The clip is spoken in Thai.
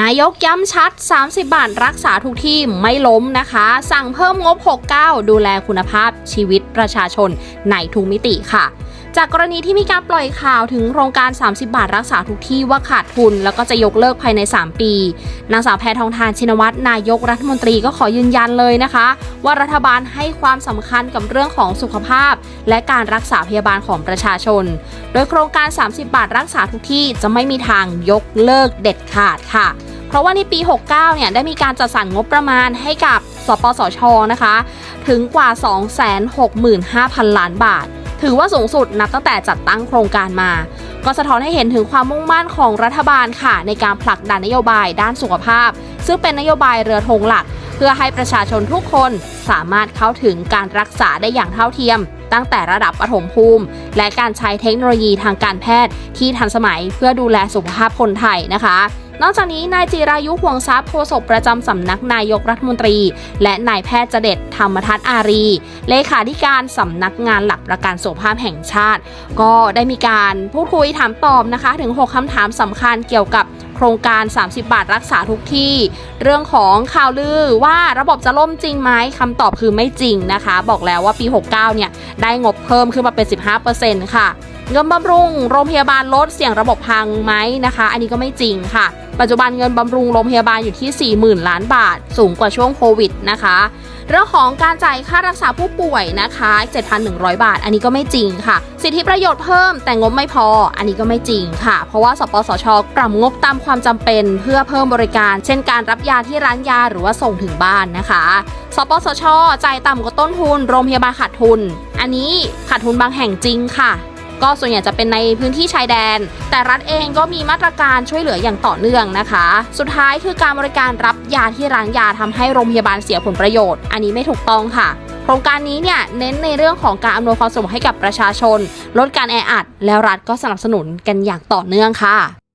นายกย้ำชัด 30 บาทรักษาทุกที่ไม่ล้มนะคะ สั่งเพิ่มงบ 69 ดูแลคุณภาพชีวิตประชาชนในทุกมิติค่ะ จากกรณีที่มีการปล่อยข่าวถึงโครงการ 30 บาทรักษาทุกที่ว่าขาดทุน แล้วก็จะยกเลิกภายใน 3 ปี นางสาวแพทองทานชินวัตรนายกรัฐมนตรีก็ขอยืนยันเลยนะคะ ว่ารัฐบาลให้ความสำคัญกับเรื่องของสุขภาพ และการรักษาพยาบาลของประชาชน โดยโครงการ 30 บาทรักษาทุกที่จะไม่มีทางยกเลิกเด็ดขาดค่ะ เพราะว่าในปี 69 เนี่ยได้มีการจัดสรรงบประมาณให้กับสปสชนะคะ ถึงกว่า 265,000 ล้านบาท ถือว่าสูงสุดนับตั้งแต่จัดตั้งโครงการมา ก็สะท้อนให้เห็นถึงความมุ่งมั่นของรัฐบาลค่ะ ในการผลักดันนโยบายด้านสุขภาพ ซึ่งเป็นนโยบายเรือธงหลัก เพื่อให้ประชาชนทุกคนสามารถเข้าถึงการรักษาได้อย่างเท่าเทียม ตั้งแต่ระดับปฐมภูมิ และการใช้เทคโนโลยีทางการแพทย์ที่ทันสมัยเพื่อดูแลสุขภาพคนไทยนะคะ นอกจากนี้นายจิรายุห่วงทรัพย์โฆษกประจำสำนักนายกรัฐมนตรี และนายแพทย์เจเดตธรรมทัศน์อารี เลขาธิการสำนักงานหลักประกันสุขภาพแห่งชาติ ก็ได้มีการพูดคุยถามตอบนะคะ ถึง 6คำถามสำคัญเกี่ยวกับ โครงการ 30 บาทรักษาทุกที่ เรื่องของข่าวลือว่าระบบจะล่มจริงไหมคำตอบคือไม่จริงนะคะ บอกแล้วว่าปี 69 เนี่ย ได้งบเพิ่มขึ้นมาเป็น 15%ค่ะเงินบำรุงโรงพยาบาลลดเสี่ยงระบบพังไหมนะคะ อันนี้ก็ไม่จริงค่ะ ปัจจุบันเงินบำรุงโรงพยาบาลอยู่ที่ 40,000 ล้านบาท สูงกว่าช่วงโควิดนะคะ เรื่องของการจ่ายค่ารักษาผู้ป่วยนะคะ 7,100 บาท อันนี้ก็ไม่จริงค่ะ สิทธิประโยชน์เพิ่มแต่งบไม่พอ อันนี้ก็ไม่จริงค่ะ เพราะว่าสปสชปรับงบตามคความจำเป็นเพื่อเพิ่มบริการ เช่นการรับยาที่ร้านยาหรือว่าส่งถึงบ้านนะคะ สปสชจ่ายต่ำกว่าต้นทุน โรงพยาบาลขาดทุน อันนี้ขาดทุนบางแห่งจริงค่ะ ก็ส่วนใหญ่จะเป็นในพื้นที่ชายแดน แต่รัฐเองก็มีมาตรการช่วยเหลืออย่างต่อเนื่องนะคะ สุดท้ายคือการบริการรับยาที่ร้านยาทำให้โรงพยาบาลเสียผลประโยชน์ อันนี้ไม่ถูกต้องค่ะโครงการนี้เนี่ยเน้นในเรื่องของการอำนวยความสะดวกให้กับประชาชน ลดการแออัด แล้วรัฐก็สนับสนุนกันอย่างต่อเนื่องค่ะ